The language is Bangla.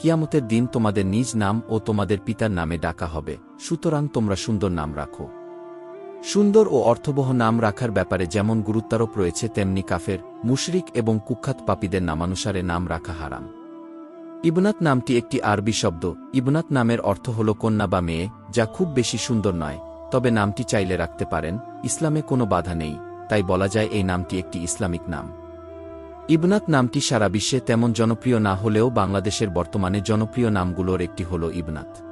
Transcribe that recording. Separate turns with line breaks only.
কিয়ামতের দিন তোমাদের নিজ নাম ও তোমাদের পিতার নামে ডাকা হবে, সুতরাং তোমরা সুন্দর নাম রাখো। সুন্দর ও অর্থবহ নাম রাখার ব্যাপারে যেমন গুরুত্বারোপ রয়েছে, তেমনি কাফের, মুশরিক এবং কুখ্যাত পাপীদের নামানুসারে নাম রাখা হারাম। ইবনাত নামটি একটি আরবি শব্দ। ইবনাত নামের অর্থ হল কন্যা বা মেয়ে, যা খুব বেশি সুন্দর নয়, তবে নামটি চাইলে রাখতে পারেন, ইসলামে কোনো বাধা নেই, তাই বলা যায় এই নামটি একটি ইসলামিক নাম। ইবনাত নামটি সারা বিশ্বে তেমন জনপ্রিয় না হলেও বাংলাদেশের বর্তমানে জনপ্রিয় নামগুলোর একটি হল ইবনাত।